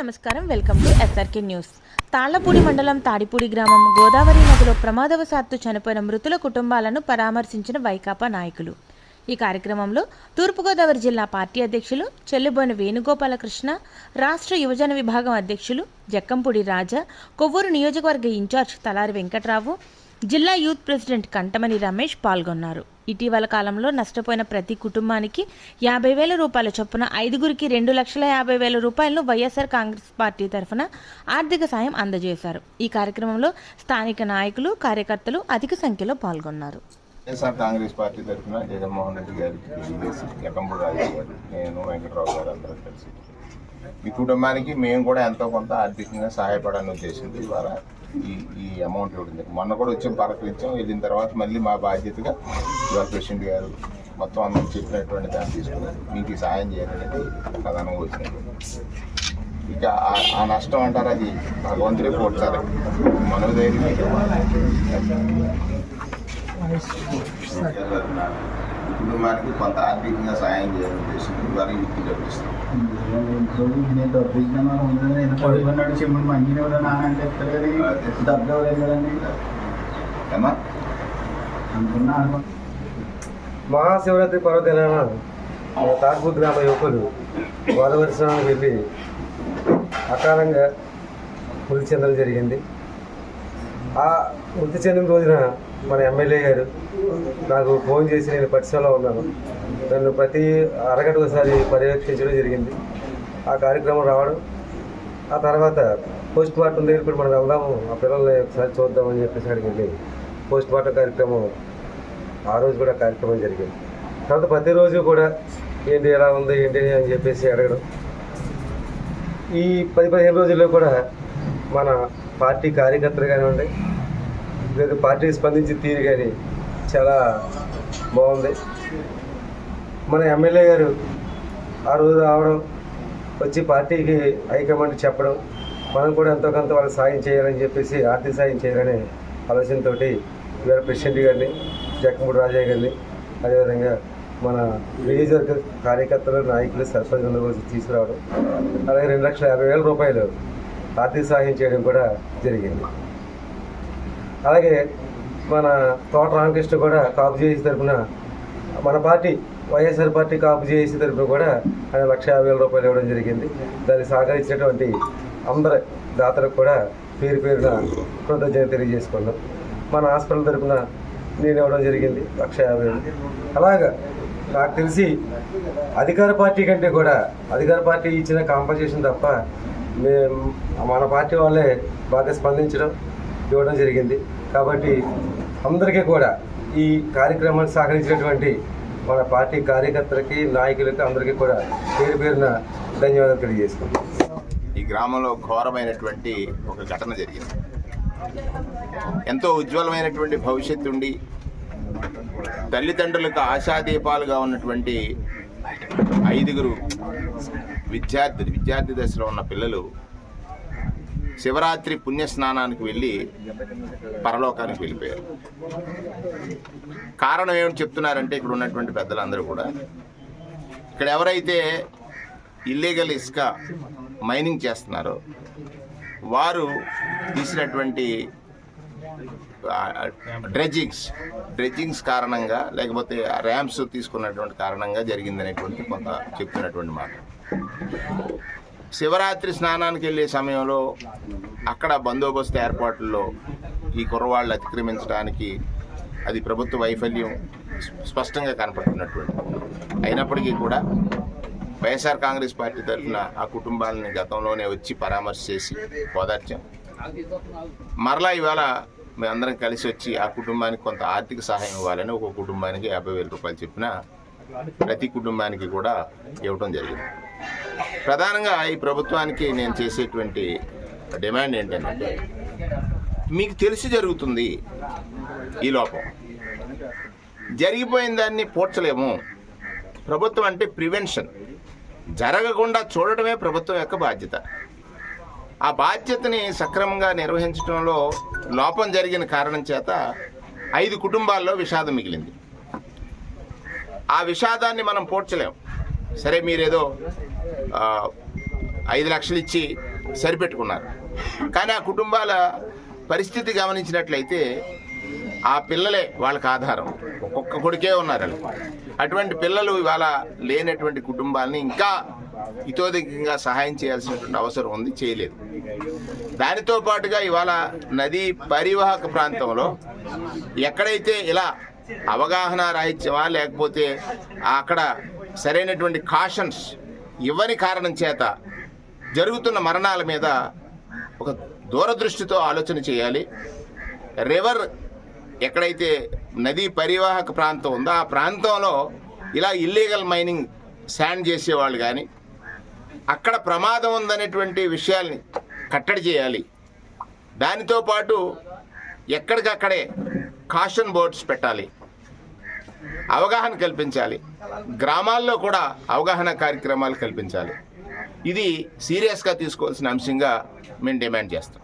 నమస్కారం. Welcome to SRK news. Tallapudi మండలం తాడిపూడి గ్రామం గోదావరి నదిలో ప్రమాదవశాత్తు చనిపోయిన మృతుల కుటుంబాలను పరామర్శించిన వైకాపా నాయకులు. ఈ కార్యక్రమంలో తూర్పుగోదావరి జిల్లా పార్టీ అధ్యక్షులు చెల్లిబోయిన వేణుగోపాలకృష్ణ రాష్ట్ర యువజన విభాగం అధ్యక్షులు జక్కంపూడి రాజా కొవ్వూరు నియోజకవర్గ ఇన్ఛార్జ్ తలారి వెంకట్రావు జిల్లా యూత్ ప్రెసిడెంట్ కంటమని రమేష్ పాల్గొన్నారు. ఇటీవల కాలంలో నష్టపోయిన ప్రతి కుటుంబానికి యాభై వేల రూపాయల చొప్పున ఐదుగురికి రెండు లక్షల యాభై వేల రూపాయలను వైఎస్ఆర్ కాంగ్రెస్ పార్టీ తరఫున ఆర్థిక సాయం అందజేశారు. ఈ కార్యక్రమంలో స్థానిక నాయకులు కార్యకర్తలు అధిక సంఖ్యలో పాల్గొన్నారు. వైఎస్ఆర్ కాంగ్రెస్ పార్టీ తరఫున జగన్మోహన్ రెడ్డి గారికి తెలియజేసి రాజు గారు నేను వెంకటరావు గారు అందరం కలిసి. మీ కుటుంబానికి మేము కూడా ఎంతో కొంత ఆర్థికంగా సహాయపడాలని ఉద్దేశం ద్వారా ఈ ఈ అమౌంట్ ఇవ్వడం జరిగింది మొన్న కూడా వచ్చాం పలకరించాం వెళ్ళిన తర్వాత మళ్ళీ మా బాధ్యతగా ఇవాళ ప్రెసిడెంట్ గారు మొత్తం అందరూ చెప్పినటువంటి దాన్ని తీసుకుని మీకు ఈ సహాయం చేయాలనేది ప్రధానంగా వచ్చినట్టు ఇక ఆ- నష్టం అంటారు అది? భగవంతుడే పోడ్చాలి మనోధైర్యం కుటుంబానికి కొంత ఆర్థికంగా సాయం చేయాలని ఉద్దేశంతో ద్వారా యుక్తి జరిపిస్తాం నేను డబ్బిస్తున్నాను ఉందని నేను పడుకున్నాడు చెమ్ముడు మంచిగా ఎవరు నాన్న చెప్తారు కదా డబ్బు ఎవరు కదండి ఏమా అనుకున్నా అనుకో మహాశివరాత్రి పర్వదినాన మన గ్రామ యువకులు గోదావరి స్నానానికి వెళ్ళి అకాలంగా మృతి చెందడం జరిగింది. ఆ మృతి చెందిన రోజున మన ఎమ్మెల్యే గారు నాకు ఫోన్ చేసి నేను పరిశ్రమలో ఉన్నాను. నన్ను ప్రతి అరగంట ఒకసారి పర్యవేక్షించడం జరిగింది. ఆ కార్యక్రమం రావడం. ఆ తర్వాత పోస్ట్ మార్టం దగ్గర కూడా మనం వెళ్దాము ఆ పిల్లల్ని ఒకసారి చూద్దామని చెప్పేసి అడిగింది. పోస్ట్ మార్టం కార్యక్రమం ఆ రోజు కూడా కార్యక్రమం జరిగింది. తర్వాత ప్రతిరోజు కూడా ఏంటి ఎలా ఉంది ఏంటి అని చెప్పేసి అడగడం. ఈ పది పదిహేను రోజుల్లో కూడా మన పార్టీ కార్యకర్తలు కానివ్వండి లేదా పార్టీ స్పందించి తీరు కానీ చాలా బాగుంది. మన ఎమ్మెల్యే గారు ఆ రోజు రావడం వచ్చి పార్టీకి హైకమాండ్ చెప్పడం మనం కూడా ఎంతో కొంత వాళ్ళకి సాయం చేయాలని చెప్పేసి ఆర్థిక సాయం చేయాలనే ఆలోచనతోటి ఇవాళ ప్రెసిడెంట్ గారిని జగన్మూడి రాజయ్య గారిని అదేవిధంగా మన నియోజకవర్గ కార్యకర్తలు నాయకులు సర్పంచులు కూడా తీసుకురావడం అలాగే రెండు లక్షల యాభై వేల రూపాయలు ఆర్థిక సహాయం చేయడం కూడా జరిగింది. అలాగే మన తోట రామకృష్ణ కూడా కాపు చేసి తరపున మన పార్టీ వైఎస్ఆర్ పార్టీ కాపు చేసి తరపున కూడా ఆయన లక్ష యాభై వేల రూపాయలు ఇవ్వడం జరిగింది. దాన్ని సహకరించినటువంటి అందరి దాతలకు కూడా పేరు పేరున కృతజ్ఞత తెలియజేసుకున్నాం మన హాస్పిటల్ తరఫున నేను ఇవ్వడం జరిగింది లక్ష యాభై అలాగా నాకు తెలిసి అధికార పార్టీ కంటే కూడా అధికార పార్టీ ఇచ్చిన కాంపన్సేషన్ తప్ప మేము మన పార్టీ వాళ్ళే బాగా స్పందించడం ఇవ్వడం జరిగింది. కాబట్టి అందరికీ కూడా ఈ కార్యక్రమాన్ని సహకరించినటువంటి మన పార్టీ కార్యకర్తలకి నాయకులకి అందరికీ కూడా పేరు పేరున ధన్యవాదాలు తెలియజేసుకుంటాం ఈ గ్రామంలో ఘోరమైనటువంటి ఒక ఘటన జరిగింది. ఎంతో ఉజ్వలమైనటువంటి భవిష్యత్తు ఉండి తల్లిదండ్రులకు ఆశాదీపాలుగా ఉన్నటువంటి ఐదుగురు విద్యార్థులు విద్యార్థి దశలో ఉన్న పిల్లలు శివరాత్రి పుణ్యస్నానానికి వెళ్ళి పరలోకానికి వెళ్ళిపోయారు. కారణం ఏమిటి చెప్తున్నారంటే ఇక్కడ ఉన్నటువంటి పెద్దలందరూ కూడా ఇక్కడ ఎవరైతే ఇల్లీగల్ ఇసుక మైనింగ్ చేస్తున్నారో వారు తీసినటువంటి డ్రెడ్జింగ్స్ డ్రెడ్జింగ్స్ కారణంగా లేకపోతే ర్యాంప్స్ తీసుకున్నటువంటి కారణంగా జరిగిందనేటువంటి కొంత చెప్తున్నటువంటి మాట. శివరాత్రి స్నానానికి వెళ్ళే సమయంలో అక్కడ బందోబస్తు ఏర్పాట్లలో ఈ కుర్రవాళ్ళు అతిక్రమించడానికి అది ప్రభుత్వ వైఫల్యం స్పష్టంగా కనపడుతున్నటువంటి అయినప్పటికీ కూడా వైఎస్ఆర్ కాంగ్రెస్ పార్టీ తరఫున ఆ కుటుంబాలని గతంలోనే వచ్చి పరామర్శ చేసి ఓదార్చాం. మరలా ఇవాళ మేమందరం కలిసి వచ్చి ఆ కుటుంబానికి కొంత ఆర్థిక సహాయం ఇవ్వాలని ఒక కుటుంబానికి యాభై వేల రూపాయలు చెప్పిన ప్రతి కుటుంబానికి కూడా ఇవ్వడం జరిగింది. ప్రధానంగా ఈ ప్రభుత్వానికి నేను చేసేటువంటి డిమాండ్ ఏంటంటే మీకు తెలిసి జరుగుతుంది ఈ లోపం. జరిగిపోయిన దాన్ని పోడ్చలేము. ప్రభుత్వం అంటే ప్రివెన్షన్. జరగకుండా చూడటమే ప్రభుత్వం యొక్క బాధ్యత. ఆ బాధ్యతని సక్రమంగా నిర్వహించడంలో లోపం జరిగిన కారణం చేత ఐదు కుటుంబాల్లో విషాదం మిగిలింది. ఆ విషాదాన్ని మనం పోడ్చలేం. సరే మీరేదో ఐదు లక్షలు ఇచ్చి సరిపెట్టుకున్నారు. కానీ ఆ కుటుంబాల పరిస్థితి గమనించినట్లయితే ఆ పిల్లలే వాళ్ళకి ఆధారం. ఒక్కొక్క కొడుకే ఉన్నారు. వాళ్ళు. అటువంటి పిల్లలు ఇవాళ లేనటువంటి కుటుంబాలని ఇంకా ఇతోధికంగా సహాయం చేయాల్సినటువంటి అవసరం ఉంది చేయలేదు. దానితో పాటుగా ఇవాళ నదీ పరివాహక ప్రాంతంలో ఎక్కడైతే ఇలా అవగాహన రాహిత్యమా లేకపోతే అక్కడ సరైనటువంటి కాషన్స్ ఇవ్వని కారణం చేత జరుగుతున్న మరణాల మీద ఒక దూరదృష్టితో ఆలోచన చేయాలి. రివర్ ఎక్కడైతే నదీ పరివాహక ప్రాంతం ఉందో ఆ ప్రాంతంలో ఇలా ఇల్లీగల్ మైనింగ్ శాండ్ చేసేవాళ్ళు కానీ అక్కడ ప్రమాదం ఉందనేటువంటి విషయాల్ని కట్టడి చేయాలి. దానితో పాటు ఎక్కడికక్కడే కాషన్ బోర్డ్స్ పెట్టాలి. అవగాహన కల్పించాలి. గ్రామాల్లో కూడా అవగాహన కార్యక్రమాలు కల్పించాలి. ఇది సీరియస్గా తీసుకోవాల్సిన అంశంగా మేము డిమాండ్ చేస్తాం.